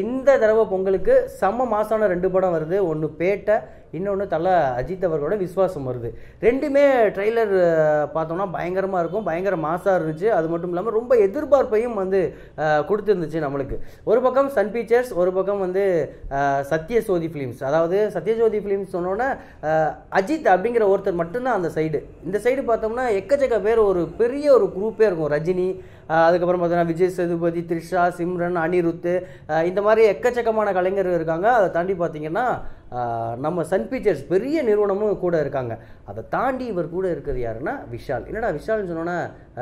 இந்த தடவை பொங்கலுக்கு செம்ம மாசான ரெண்டு படம் வருது. ஒன்று பேட்டை இன்னொன்று தல அஜித் அவர்களோட விஸ்வாசம் வருது. ரெண்டுமே ட்ரெய்லர் பார்த்தோம்னா பயங்கரமாக இருக்கும். பயங்கர மாசாக இருந்துச்சு. அது மட்டும் இல்லாமல் ரொம்ப எதிர்பார்ப்பையும் வந்து கொடுத்துருந்துச்சு நம்மளுக்கு. ஒரு பக்கம் சன் பிக்சர்ஸ் ஒரு பக்கம் வந்து அஹ், சத்யசோதி ஃபிலிம்ஸ் அதாவது சத்யஜோதி ஃபிலிம்ஸ் சொன்னோன்னே அஜித் அப்படிங்கிற ஒருத்தர் மட்டும்தான் அந்த சைடு இந்த சைடு பார்த்தோம்னா எக்கச்சக்க பேர் ஒரு பெரிய ஒரு குரூப்பே இருக்கும். ரஜினி அதுக்கப்புறம் பார்த்தீங்கன்னா விஜய் சேதுபதி த்ரிஷா சிம்ரன் அனிருத் இந்த மாதிரி எக்கச்சக்கமான கலைஞர்கள் இருக்காங்க. அதை தாண்டி பார்த்தீங்கன்னா நம்ம சன் பிக்சர்ஸ் பெரிய நிறுவனமும் கூட இருக்காங்க. அதை தாண்டி இவர் கூட இருக்கிறது யாருன்னா விஷால். என்னடா விஷால்னு சொன்னோன்னா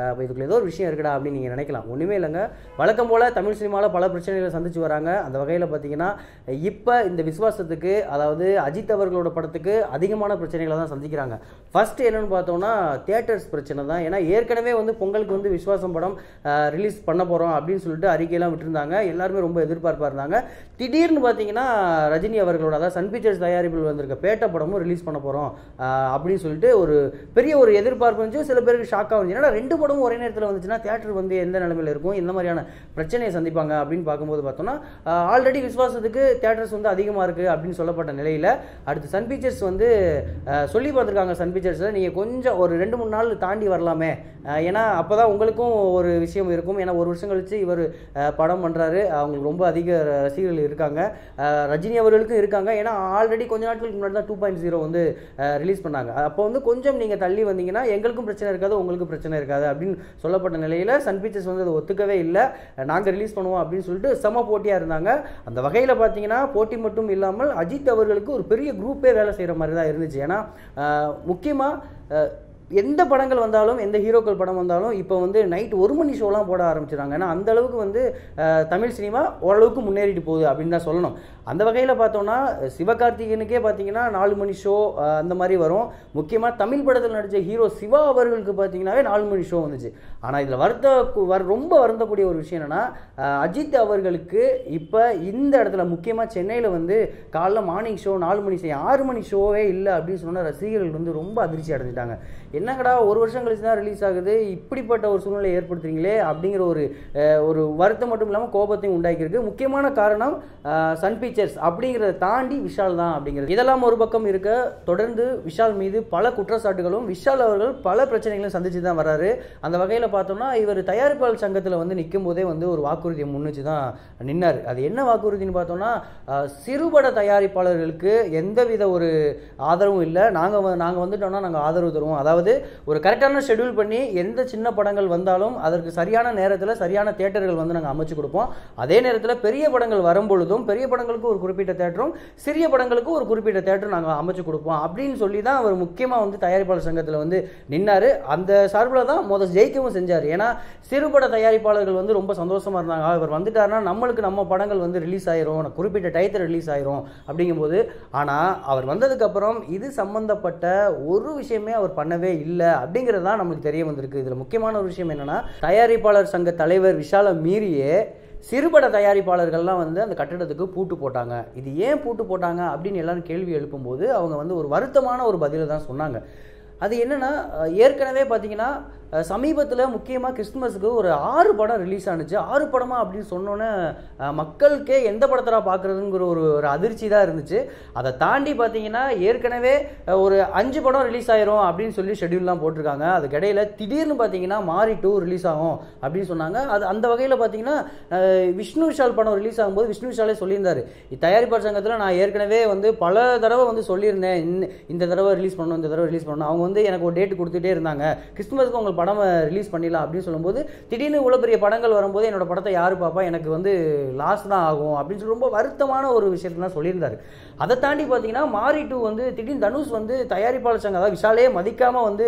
இப்போ இதுக்குள்ள ஏதோ ஒரு விஷயம் இருக்குடா அப்படின்னு நீங்கள் நினைக்கலாம். ஒன்றுமே இல்லைங்க. வழக்கம் போல் தமிழ் சினிமாவில் பல பிரச்சனைகளை சந்திச்சு வராங்க. அந்த வகையில் பார்த்தீங்கன்னா இப்போ இந்த விஸ்வாசத்துக்கு அதாவது அஜித் அவர்களோட படத்துக்கு அதிகமான பிரச்சனைகளை தான் சந்திக்கிறாங்க. ஃபர்ஸ்ட் என்னன்னு பார்த்தோம்னா தியேட்டர்ஸ் பிரச்சனை தான். ஏன்னா ஏற்கனவே வந்து பொங்கலுக்கு வந்து விஸ்வாசம் படம் ரிலீஸ் பண்ண போகிறோம் அப்படின்னு சொல்லிட்டு அறிக்கையெல்லாம் விட்டுருந்தாங்க. எல்லாருமே ரொம்ப எதிர்பார்ப்பாக இருந்தாங்க. திடீர்னு பார்த்தீங்கன்னா ரஜினி அவர்களோட அதாவது சன் பிக்சர்ஸ் தயாரிப்பில் வந்திருக்க பேட்ட படமும் ரிலீஸ் பண்ண போகிறோம் அப்படின்னு சொல்லிட்டு ஒரு பெரிய ஒரு எதிர்பார்ப்பு இருந்துச்சு. சில பேருக்கு ஷாக்காக இருந்துச்சு. ஏன்னா ரெண்டு படமும் ஒரே நேரத்தில் வந்துச்சுன்னா தேட்டர் வந்து எந்த நிலமையில் இருக்கும்? எந்த மாதிரியான பிரச்சனையை சந்திப்பாங்க அப்படின்னு பார்க்கும்போது பார்த்தோம்னா ஆல்ரெடி விஸ்வாசத்துக்கு தேட்டர்ஸ் வந்து அதிகமாக இருக்குது அப்படின்னு சொல்லப்பட்ட நிலையில் அடுத்து சன் பிக்சர்ஸ் வந்து சொல்லி பார்த்துருக்காங்க சன் பிக்சர்ஸில் நீங்கள் கொஞ்சம் ஒரு ரெண்டு மூணு நாள் தாண்டி வரலாமே. ஏன்னா அப்போ தான் உங்களுக்கும் ஒரு விஷயம் இருக்கும். ஏன்னா ஒரு வருஷம் கழித்து இவர் படம் பண்ணுறாரு அவங்களுக்கு ரொம்ப அதிக ரசிகர்கள் இருக்காங்க. ரஜினி அவர்களுக்கும் இருக்காங்க. ஏன்னா ஆல்ரெடி கொஞ்ச நாட்களுக்கு முன்னாடி தான் டூ பாயிண்ட் ஜீரோ வந்து ரிலீஸ் பண்ணாங்க. அப்போ வந்து கொஞ்சம் நீங்கள் தள்ளி வந்தீங்கன்னா எங்களுக்கும் பிரச்சனை இருக்காது உங்களுக்கும் பிரச்சனை இருக்காது அப்படின்னு சொல்லப்பட்ட நிலையில் சன் பிக்சர்ஸ் வந்து அதை ஒத்துக்கவே இல்லை. நாங்கள் ரிலீஸ் பண்ணுவோம் அப்படின்னு சொல்லிட்டு செம போட்டியாக இருந்தாங்க. அந்த வகையில் பார்த்தீங்கன்னா போட்டி மட்டும் இல்லாமல் அஜித் அவர்களுக்கு ஒரு பெரிய குரூப்பே வேலை செய்கிற மாதிரி தான் இருந்துச்சு. ஏன்னா முக்கியமாக எந்த படங்கள் வந்தாலும் எந்த ஹீரோக்கள் படம் வந்தாலும் இப்போ வந்து நைட் ஒரு மணி ஷோலாம் போட ஆரம்பிச்சிடுறாங்க ஏன்னா அந்த அளவுக்கு வந்து தமிழ் சினிமா ஓரளவுக்கு முன்னேறிட்டு போகுது அப்படின்னு தான் சொல்லணும். அந்த வகையில் பார்த்தோன்னா சிவகார்த்திகேயனுக்கே பார்த்தீங்கன்னா நாலு மணி ஷோ அந்த மாதிரி வரும். முக்கியமாக தமிழ் படத்தில் நடித்த ஹீரோ சிவா அவர்களுக்கு பார்த்தீங்கன்னாவே நாலு மணி ஷோ வந்துச்சு. ஆனால் இதில் வருத்த வர் ரொம்ப வருந்தக்கூடிய ஒரு விஷயம் என்னென்னா அஜித் அவர்களுக்கு இப்போ இந்த இடத்துல முக்கியமாக சென்னையில் வந்து காலைல மார்னிங் ஷோ நாலு மணி ஷோ ஆறு மணி ஷோவே இல்லை அப்படின்னு சொன்னால் ரசிகர்கள் வந்து ரொம்ப அதிர்ச்சி அடைஞ்சிட்டாங்க. என்னங்கடா ஒரு வருஷம் கழிச்சு தான் ரிலீஸ் ஆகுது இப்படிப்பட்ட ஒரு சூழ்நிலை ஏற்படுத்துறீங்களே அப்படிங்கிற ஒரு ஒரு வருத்தம் மட்டும் இல்லாமல் கோபத்தையும் உண்டாக்கியிருக்கு. முக்கியமான காரணம் சன் சன் பிக்சர்ஸ் அப்படிங்கிறத தாண்டி விஷால் தான் அப்படிங்கிறது. இதெல்லாம் ஒரு பக்கம் இருக்க தொடர்ந்து விஷால் மீது பல குற்றச்சாட்டுகளும் விஷால் அவர்கள் பல பிரச்சனைகளும் சந்திச்சு தான் வராரு அந்த வகையில் பார்த்தோம்னா இவர் தயாரிப்பாளர் சங்கத்தில் வந்து நிற்கும் போதே வந்து ஒரு வாக்குறுதியை முன்னிச்சு தான் நின்னார். அது என்ன வாக்குறுதின்னு பார்த்தோம்னா சிறுபட தயாரிப்பாளர்களுக்கு எந்தவித ஒரு ஆதரவும் இல்லை. நாங்கள் நாங்கள் வந்துட்டோம்னா நாங்கள் ஆதரவு தருவோம். அதாவது ஒரு கரெக்டான ஷெடியூல் பண்ணி எந்த சின்ன படங்கள் வந்தாலும் அதற்கு சரியான நேரத்தில் சரியான தேட்டர்கள் வந்து நாங்கள் அமைச்சு கொடுப்போம். அதே நேரத்தில் பெரிய படங்கள் வரும்பொழுதும் பெரிய படங்களுக்கு ஒரு குறிப்பிட்ட தேட்டரும் சிறிய படங்களுக்கு ஒரு குறிப்பிட்ட தேட்டரும் நாங்கள் அமைச்சு கொடுப்போம். அப்படின்னு சொல்லி தான் அவர் முக்கியமாக வந்து தயாரிப்பாளர் சங்கத்தில் வந்து நின்னார். அந்த சார்பில் தான் முதல் ஜெயிக்கவும் செஞ்சார். ஏன்னா சிறுபட தயாரிப்பாளர்கள் வந்து ரொம்ப சந்தோஷமாக இருந்தாங்க. அவர் இவர் வந்துட்டாருன்னா நம்மளுக்கு நம்ம படங்கள் வந்து ரிலீஸ் ஆயிரும். குறிப்பிட்ட டயத்தில் ரிலீஸ் ஆயிரும். அப்படிங்கும்போது ஆனால் அவர் வந்ததுக்கப்புறம் இது சம்மந்தப்பட்ட ஒரு விஷயமே அவர் பண்ணவே இல்லை. அப்படிங்கிறது தான் நமக்கு தெரிய வந்திருக்கு. இதில் முக்கியமான ஒரு விஷயம் என்னென்னா தயாரிப்பாளர் சங்க தலைவர் விஷால மீறியே சிறுபட தயாரிப்பாளர்கள்லாம் வந்து அந்த கட்டடத்துக்கு பூட்டு போட்டாங்க. இது ஏன் பூட்டு போட்டாங்க அப்படின்னு எல்லாரும் கேள்வி எழுப்பும்போது அவங்க வந்து ஒரு வருத்தமான ஒரு பதிலை தான் சொன்னாங்க. அது என்னென்னா ஏற்கனவே பார்த்தீங்கன்னா சமீபத்தில் முக்கியமாக கிறிஸ்துமஸுக்கு ஒரு ஆறு படம் ரிலீஸ் ஆனுச்சு. ஆறு படமா அப்படின்னு சொன்னோன்னே மக்களுக்கே எந்த படத்தரா பார்க்குறதுங்கிற ஒரு ஒரு அதிர்ச்சி தான் இருந்துச்சு. அதை தாண்டி பார்த்தீங்கன்னா ஏற்கனவே ஒரு அஞ்சு படம் ரிலீஸ் ஆயிரும் அப்படின்னு சொல்லி ஷெட்யூல்லாம் போட்டிருக்காங்க. அதுக்கு இடையில திடீர்னு பார்த்தீங்கன்னா மாறி டூ ரிலீஸ் ஆகும் அப்படின்னு சொன்னாங்க. அது அந்த வகையில் பார்த்தீங்கன்னா விஷ்ணு விஷால் படம் ரிலீஸ் ஆகும்போது விஷ்ணு விஷாலே சொல்லியிருந்தாரு. தயாரிப்பாளர் சங்கத்தில் நான் ஏற்கனவே வந்து பல தடவை வந்து சொல்லியிருந்தேன். இந்த- தடவை ரிலீஸ் பண்ணணும் இந்த தடவை ரிலீஸ் பண்ணணும். அவங்க வந்து எனக்கு ஒரு டேட் கொடுத்துட்டே இருந்தாங்க. கிறிஸ்துமஸ்க்கு உங்களுக்கு படம் ரிலீஸ் பண்ணிடலாம் அப்படின்னு சொல்லும்போது திடீர்னு இவ்வளோ பெரிய படங்கள் வரும்போது என்னோட படத்தை யார் பார்ப்பா எனக்கு வந்து லாஸ் தான் ஆகும் அப்படின்னு சொல்லி ரொம்ப வருத்தமான ஒரு விஷயத்தான் சொல்லியிருந்தார். அதை தாண்டி பார்த்தீங்கன்னா மாரி டூ வந்து திடீர்னு தனுஷ் வந்து தயாரிப்பாளர் சங்கம் அதாவது விஷாலே மதிக்காமல் வந்து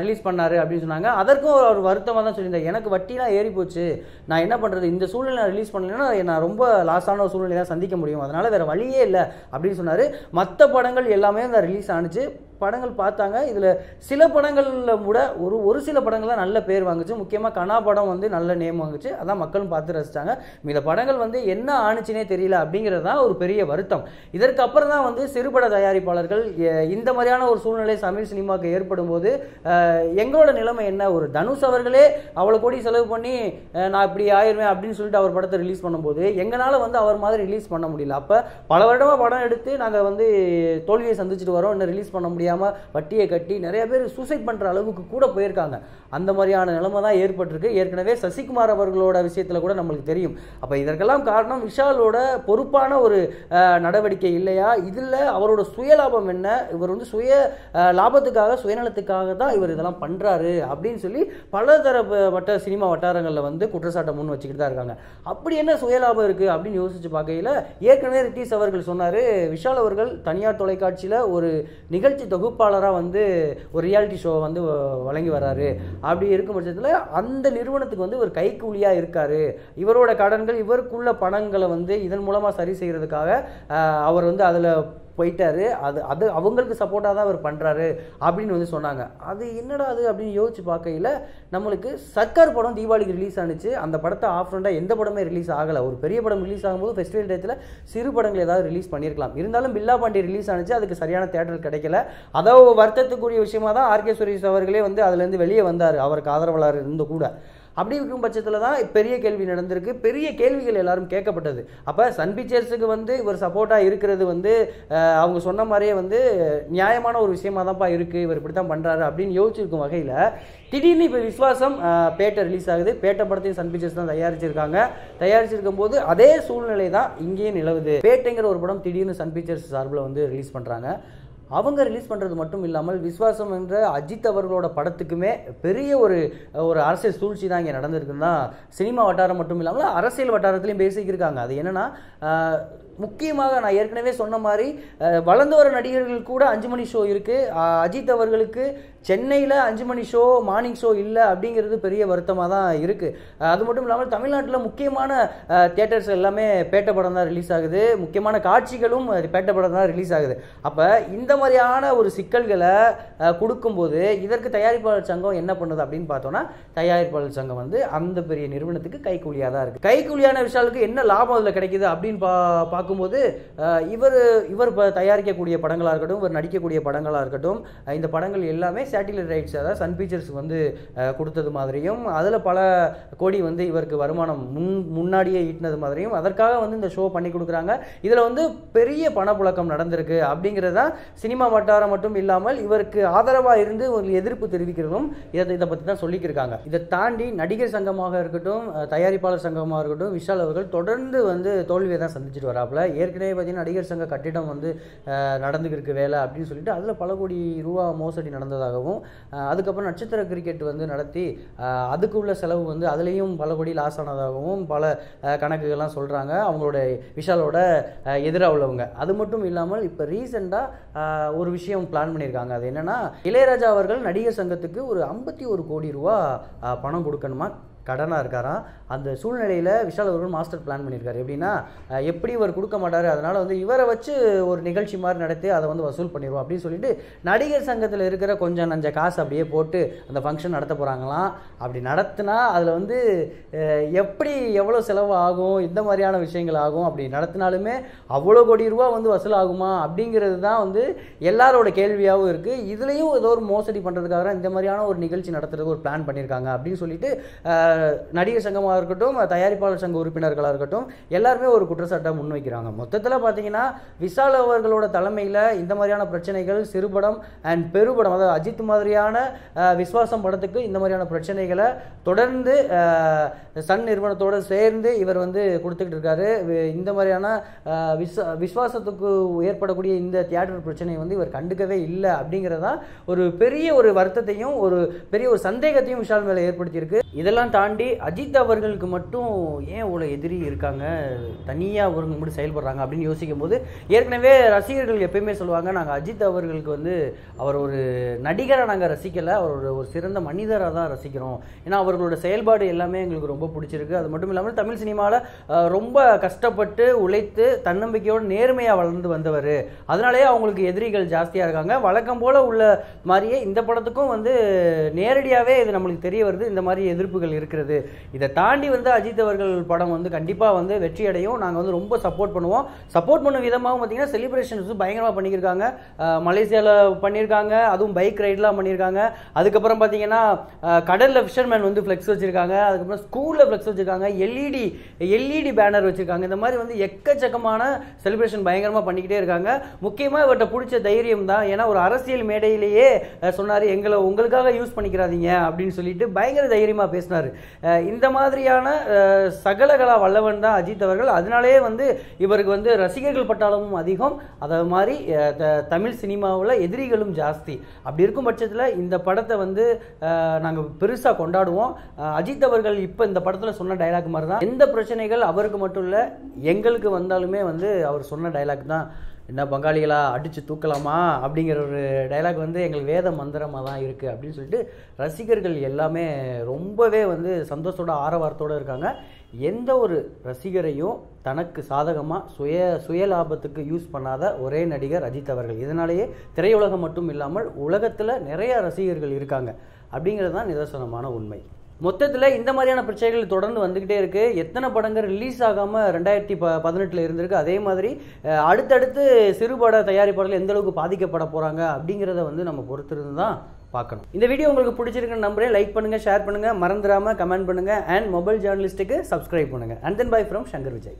ரிலீஸ் பண்ணார் அப்படின்னு சொன்னாங்க. அதற்கும் அவர் வருத்தமாக தான் சொல்லியிருந்தார். எனக்கு வட்டிலாம் ஏறி போச்சு. நான் என்ன பண்ணுறது இந்த சூழ்நிலை நான் ரிலீஸ் பண்ணலைன்னா நான் ரொம்ப லாஸான சூழ்நிலை தான் சந்திக்க முடியும். அதனால் வேறு வழியே இல்லை அப்படின்னு சொன்னார். மற்ற படங்கள் எல்லாமே அந்த ரிலீஸ் ஆனுச்சு. படங்கள் பார்த்தாங்க. இதில் சில படங்களில் கூட ஒரு ஒரு சில படங்கள் தான் நல்ல பேர் வாங்குச்சு. முக்கியமாக கனா படம் வந்து நல்ல நேம் வாங்குச்சு. அதான் மக்களும் பார்த்து ரசித்தாங்க இந்த படங்கள் வந்து என்ன ஆணுச்சுனே தெரியல அப்படிங்கிறது தான் ஒரு பெரிய வருத்தம். இதற்கு அப்புறம் தான் வந்து சிறுபட தயாரிப்பாளர்கள் எ- இந்த மாதிரியான ஒரு சூழ்நிலை தமிழ் சினிமாவுக்கு ஏற்படும் போது எங்களோட நிலைமை என்ன? ஒரு தனுஷ் அவர்களே அவ்வளோ கோடி செலவு பண்ணி நான் இப்படி ஆயிருவேன் அப்படின்னு சொல்லிட்டு அவர் படத்தை ரிலீஸ் பண்ணும்போது எங்களால் வந்து அவர் மாதிரி ரிலீஸ் பண்ண முடியல. அப்போ பல வருடமாக படம் எடுத்து நாங்கள் வந்து தோல்வியை சந்திச்சுட்டு வரோம். இன்னும் ரிலீஸ் பண்ண முடியும் முடியாமல் வட்டியை கட்டி நிறைய பேர் சூசைட் பண்ணுற அளவுக்கு கூட போயிருக்காங்க. அந்த மாதிரியான நிலைமை தான் ஏற்பட்டிருக்கு. ஏற்கனவே சசிகுமார் அவர்களோட விஷயத்தில் கூட நம்மளுக்கு தெரியும். அப்போ இதற்கெல்லாம் காரணம் விஷாலோட பொறுப்பான ஒரு நடவடிக்கை இல்லையா? இதில் அவரோட சுயலாபம் என்ன? இவர் வந்து சுய லாபத்துக்காக சுயநலத்துக்காக தான் இவர் இதெல்லாம் பண்ணுறாரு அப்படின்னு சொல்லி பலதரப்பட்ட சினிமா வட்டாரங்களில் வந்து குற்றச்சாட்டை முன் வச்சுக்கிட்டு தான் இருக்காங்க. அப்படி என்ன சுயலாபம் இருக்குது அப்படின்னு யோசிச்சு பார்க்கையில் ஏற்கனவே ரித்தீஷ் அவர்கள் சொன்னார் விஷால் அவர்கள் தனியார் தொலைக்காட்சியில் ஒரு நிகழ்ச்சி தொகுப்பாளராக வந்து ஒரு ரியாலிட்டி ஷோ வந்து வழங்கி வர்றாரு. அப்படி இருக்கும் பட்சத்தில் அந்த நிறுவனத்துக்கு வந்து ஒரு கைக்கூலியாக இருக்கார். இவரோட கடன்கள் இவருக்குள்ள பணங்களை வந்து இதன் மூலமாக சரி செய்கிறதுக்காக அவர் வந்து அதில் போயிட்டாரு. அது அது அவங்களுக்கு சப்போர்ட்டாக தான் அவர் பண்ணுறாரு அப்படின்னு வந்து சொன்னாங்க. அது என்னடா அது அப்படின்னு யோசிச்சு பார்க்கையில் நம்மளுக்கு சர்க்கார் படம் தீபாவளிக்கு ரிலீஸ் ஆனுச்சு. அந்த படத்தை ஆஃப் எந்த படமே ரிலீஸ் ஆகலை. ஒரு பெரிய படம் ரிலீஸ் ஆகும்போது ஃபெஸ்டிவல் டேத்தில் சிறு படங்கள் ஏதாவது ரிலீஸ் பண்ணியிருக்கலாம். இருந்தாலும் பில்லா பாண்டி ரிலீஸ் ஆனிச்சு. அதுக்கு சரியான தேட்டர் கிடைக்கல. அதாவது வருத்தத்துக்குரிய விஷயமா தான் ஆர்கே சுரேஷ் அவர்களே வந்து அதுலேருந்து வெளியே வந்தார். அவருக்கு ஆதரவாளர் இருந்து கூட. அப்படி இருக்கும் பட்சத்தில் தான் பெரிய கேள்வி நடந்திருக்கு. பெரிய கேள்விகள் எல்லாரும் கேட்கப்பட்டது. அப்போ சன் பிக்சர்ஸுக்கு வந்து இவர் சப்போர்ட்டாக இருக்கிறது வந்து அவங்க சொன்ன மாதிரியே வந்து நியாயமான ஒரு விஷயமா தான்ப்பா இருக்குது இவர் இப்படி தான் பண்ணுறாரு அப்படின்னு யோசிச்சிருக்கும் வகையில் திடீர்னு இப்போ விஸ்வாசம் பேட்டை ரிலீஸ் ஆகுது. பேட்டை படத்தையும் சன் பிக்சர்ஸ் தான் தயாரிச்சிருக்காங்க. தயாரிச்சிருக்கும் போது அதே சூழ்நிலை தான் இங்கேயும் நிலவுது. பேட்டைங்கிற ஒரு படம் திடீர்னு சன் பிக்சர்ஸ் சார்பில் வந்து ரிலீஸ் பண்ணுறாங்க அவங்க ரிலீஸ் பண்ணுறது மட்டும் இல்லாமல் விஸ்வாசம் என்ற அஜித் அவர்களோட படத்துக்குமே பெரிய ஒரு ஒரு அரசியல் சூழ்ச்சி தான் இங்கே நடந்திருக்குன்னு தான் சினிமா வட்டாரம் மட்டும் இல்லாமல் அரசியல் வட்டாரத்துலையும் பேசிக்கிருக்காங்க. அது என்னன்னா முக்கியமாக நான் ஏற்கனவே சொன்ன மாதிரி வளர்ந்து வர நடிகர்கள் கூட அஞ்சு மணி ஷோ இருக்குது அஜித் அவர்களுக்கு சென்னையில் அஞ்சு மணி ஷோ மார்னிங் ஷோ இல்லை அப்படிங்கிறது பெரிய வருத்தமாக தான் இருக்குது அது மட்டும் இல்லாமல் தமிழ்நாட்டில் முக்கியமான தேட்டர்ஸ் எல்லாமே பேட்ட படம் தான் ரிலீஸ் ஆகுது. முக்கியமான காட்சிகளும் அது பேட்ட படம் தான் ரிலீஸ் ஆகுது. அப்போ இந்த மாதிரியான ஒரு சிக்கல்களை கொடுக்கும்போது இதற்கு தயாரிப்பாளர் சங்கம் என்ன பண்ணுது அப்படின்னு பார்த்தோன்னா தயாரிப்பாளர் சங்கம் வந்து அந்த பெரிய நிறுவனத்துக்கு கைக்கூலியாக தான் இருக்குது கைக்கூலியான விஷயங்களுக்கு என்ன லாபம் அதில் கிடைக்குது அப்படின்னு பா பார்க்கும்போது இவர் இவர் தயாரிக்கக்கூடிய படங்களாக இருக்கட்டும் இவர் நடிக்கக்கூடிய படங்களாக இருக்கட்டும் இந்த படங்கள் எல்லாமே சேட்டிலைட் ரைட்ஸ் அதாவது சன் பிக்சர்ஸ் வந்து கொடுத்தது மாதிரியும் அதில் பல கோடி வந்து இவருக்கு வருமானம் முன் முன்னாடியே ஈட்டினது மாதிரியும் அதற்காக வந்து இந்த ஷோ பண்ணி கொடுக்குறாங்க. இதில் வந்து பெரிய பணப்புழக்கம் நடந்திருக்கு அப்படிங்கிறது தான் சினிமா வட்டாரம் மட்டும் இல்லாமல் இவருக்கு ஆதரவாக இருந்து ஒரு எதிர்ப்பு தெரிவிக்கிறதும் இதை இதை பற்றி தான் சொல்லிக்கிருக்காங்க. இதை தாண்டி நடிகர் சங்கமாக இருக்கட்டும் தயாரிப்பாளர் சங்கமாக இருக்கட்டும் விஷால் அவர்கள் தொடர்ந்து வந்து தோல்வியை தான் சந்திச்சுட்டு வராப்புல ஏற்கனவே பார்த்தீங்கன்னா நடிகர் சங்க கட்டிடம் வந்து நடந்துக்கிருக்கு வேலை அப்படின்னு சொல்லிட்டு அதில் பல கோடி ரூபா மோசடி நடந்ததாகவும் அதுக்கப்புறம் நட்சத்திர கிரிக்கெட் வந்து நடத்தி அதுக்கு உள்ள செலவு வந்து அதுலேயும் பல கோடி லாஸ் ஆனதாகவும் பல கணக்குகள்லாம் சொல்கிறாங்க அவங்களோட விஷாலோட எதிராக உள்ளவங்க. அது மட்டும் இல்லாமல் இப்போ ரீசெண்டாக ஒரு விஷயம் பிளான் பண்ணியிருக்காங்க. அது என்னென்னா இளையராஜா அவர்கள் நடிகர் சங்கத்துக்கு ஒரு ஐம்பத்தி ஒரு கோடி ரூபா பணம் கொடுக்கணுமா? கடனாக இருக்காராம். அந்த சூழ்நிலையில் விஷால் அவர்கள் மாஸ்டர் பிளான் பண்ணியிருக்காரு. எப்படின்னா எப்படி இவர் கொடுக்க மாட்டார் அதனால் வந்து இவரை வச்சு ஒரு நிகழ்ச்சி மாதிரி நடத்தி அதை வந்து வசூல் பண்ணிடுவோம் அப்படின்னு சொல்லிட்டு நடிகர் சங்கத்தில் இருக்கிற கொஞ்சம் நஞ்ச காசு அப்படியே போட்டு அந்த ஃபங்க்ஷன் நடத்த போகிறாங்களாம் அப்படி நடத்தினா அதில் வந்து எப்படி எவ்வளோ செலவு ஆகும் இந்த மாதிரியான விஷயங்கள் ஆகும் அப்படி நடத்தினாலுமே அவ்வளோ கோடி ரூபா வந்து வசூல் ஆகுமா அப்படிங்கிறது தான் வந்து எல்லாரோட கேள்வியாகவும் இருக்குது இதுலேயும் ஏதோ ஒரு மோசடி பண்ணுறதுக்காக இந்த மாதிரியான ஒரு நிகழ்ச்சி நடத்துறதுக்கு ஒரு பிளான் பண்ணியிருக்காங்க அப்படின்னு சொல்லிட்டு நடிகர் சங்கமாக இருக்கட்டும் தயாரிப்பாளர் சங்க உறுப்பினர்களாக இருக்கட்டும் எல்லாருமே ஒரு குற்றச்சாட்டை முன்வைக்கிறாங்க. மொத்தத்தில் பார்த்தீங்கன்னா விஷால் அவர்களோட தலைமையில் இந்த மாதிரியான பிரச்சனைகள் சிறுபடம் அண்ட் பெருபடம் அதாவது அஜித் மாதிரியான விஸ்வாசம் படத்துக்கு இந்த மாதிரியான பிரச்சனைகளை தொடர்ந்து சன் நிறுவனத்தோடு சேர்ந்து இவர் வந்து கொடுத்துக்கிட்டு இருக்காரு. இந்த மாதிரியான விஸ்வா விஸ்வாசத்துக்கு ஏற்படக்கூடிய இந்த தியேட்டர் பிரச்சனையை வந்து இவர் கண்டுக்கவே இல்லை அப்படிங்கிறதா ஒரு பெரிய ஒரு வருத்தத்தையும் ஒரு பெரிய ஒரு சந்தேகத்தையும் விஷால் மேலே ஏற்படுத்தியிருக்கு. இதெல்லாம் தாண்டி தாண்டி அஜித் அவர்களுக்கு மட்டும் ஏன் இவ்வளோ எதிரி இருக்காங்க? தனியாக ஒருங்க மட்டும் செயல்படுறாங்க அப்படின்னு யோசிக்கும் போது ஏற்கனவே ரசிகர்கள் எப்பயுமே சொல்லுவாங்க நாங்கள் அஜித் அவர்களுக்கு வந்து அவர் ஒரு நடிகரை நாங்கள் ரசிக்கலை அவர் ஒரு சிறந்த மனிதராக தான் ரசிக்கிறோம். ஏன்னா அவர்களோட செயல்பாடு எல்லாமே எங்களுக்கு ரொம்ப பிடிச்சிருக்கு. அது மட்டும் இல்லாமல் தமிழ் சினிமாவில் ரொம்ப கஷ்டப்பட்டு உழைத்து தன்னம்பிக்கையோடு நேர்மையாக வளர்ந்து வந்தவர். அதனாலேயே அவங்களுக்கு எதிரிகள் ஜாஸ்தியாக இருக்காங்க. வழக்கம் போல் உள்ள மாதிரியே இந்த படத்துக்கும் வந்து நேரடியாகவே இது நம்மளுக்கு தெரிய வருது. இந்த மாதிரி எதிர்ப்புகள் இருக்குது இருக்கிறது. இதை தாண்டி வந்து அஜித் அவர்கள் படம் வந்து கண்டிப்பாக வந்து வெற்றி அடையும் நாங்கள் வந்து ரொம்ப சப்போர்ட் பண்ணுவோம். சப்போர்ட் பண்ண விதமாகவும் பார்த்தீங்கன்னா செலிப்ரேஷன்ஸ் பயங்கரமாக பண்ணியிருக்காங்க. மலேசியாவில் பண்ணியிருக்காங்க. அதுவும் பைக் ரைட்லாம் பண்ணியிருக்காங்க. அதுக்கப்புறம் பார்த்தீங்கன்னா கடலில் ஃபிஷர்மேன் வந்து ஃப்ளெக்ஸ் வச்சுருக்காங்க. அதுக்கப்புறம் ஸ்கூலில் ஃப்ளெக்ஸ் வச்சுருக்காங்க. எல்இடி எல்இடி பேனர் வச்சுருக்காங்க. இந்த மாதிரி வந்து எக்கச்சக்கமான செலிப்ரேஷன் பயங்கரமாக பண்ணிக்கிட்டே இருக்காங்க. முக்கியமாக இவர்கிட்ட பிடிச்ச தைரியம் தான். ஏன்னா ஒரு அரசியல் மேடையிலேயே சொன்னார் எங்களை உங்களுக்காக யூஸ் பண்ணிக்கிறாதீங்க அப்படின்னு சொல்லிட்டு பயங்கர தைரியமாக பேசினார். இந்த மாதிரியான சகலகலா வல்லவன் தான் அஜித் அவர்கள். அதனாலேயே வந்து இவருக்கு வந்து ரசிகர்கள் பட்டாளமும் அதிகம். அதை மாதிரி தமிழ் சினிமாவில் எதிரிகளும் ஜாஸ்தி. அப்படி இருக்கும் பட்சத்தில் இந்த படத்தை வந்து நாங்கள் பெருசாக கொண்டாடுவோம். அஜித் அவர்கள் இப்போ இந்த படத்தில் சொன்ன டைலாக் மாதிரி தான். எந்த பிரச்சனைகள் அவருக்கு மட்டும் இல்லை எங்களுக்கு வந்தாலுமே வந்து அவர் சொன்ன டைலாக் தான். என்ன பங்காளிகளா அடித்து தூக்கலாமா? அப்படிங்கிற ஒரு டைலாக் வந்து எங்களுக்கு வேத மந்திரமாக தான் இருக்குது அப்படின்னு சொல்லிட்டு ரசிகர்கள் எல்லாமே ரொம்பவே வந்து சந்தோஷத்தோட ஆரவாரத்தோட இருக்காங்க. எந்த ஒரு ரசிகரையும் தனக்கு சாதகமாக சுய சுய லாபத்துக்கு யூஸ் பண்ணாத ஒரே நடிகர் அஜித் அவர்கள். இதனாலேயே திரையுலகம் மட்டும் இல்லாமல் உலகத்தில் நிறைய ரசிகர்கள் இருக்காங்க. அப்படிங்கிறது தான் நிதர்சனமான உண்மை. மொத்தத்தில் இந்த மாதிரியான பிரச்சனைகள் தொடர்ந்து வந்துக்கிட்டே இருக்குது எத்தனை படங்கள் ரிலீஸ் ஆகாமல் ரெண்டாயிரத்தி ப பதினெட்டில் இருந்திருக்கு. அதே மாதிரி அடுத்தடுத்து சிறுபட தயாரிப்பாளர்கள் எந்த அளவுக்கு பாதிக்கப்பட போகிறாங்க அப்படிங்கிறத வந்து நம்ம பொறுத்திருந்து தான் பார்க்கணும். இந்த வீடியோ உங்களுக்கு பிடிச்சிருக்குன்னு நம்புறேன். லைக் பண்ணுங்க ஷேர் பண்ணுங்க. மறந்துடாமல் கமெண்ட் பண்ணுங்க. அண்ட் மொபைல் ஜேர்னலிஸ்ட்டுக்கு சப்ஸ்கிரைப் பண்ணுங்க. And then bye from Shankar Vijay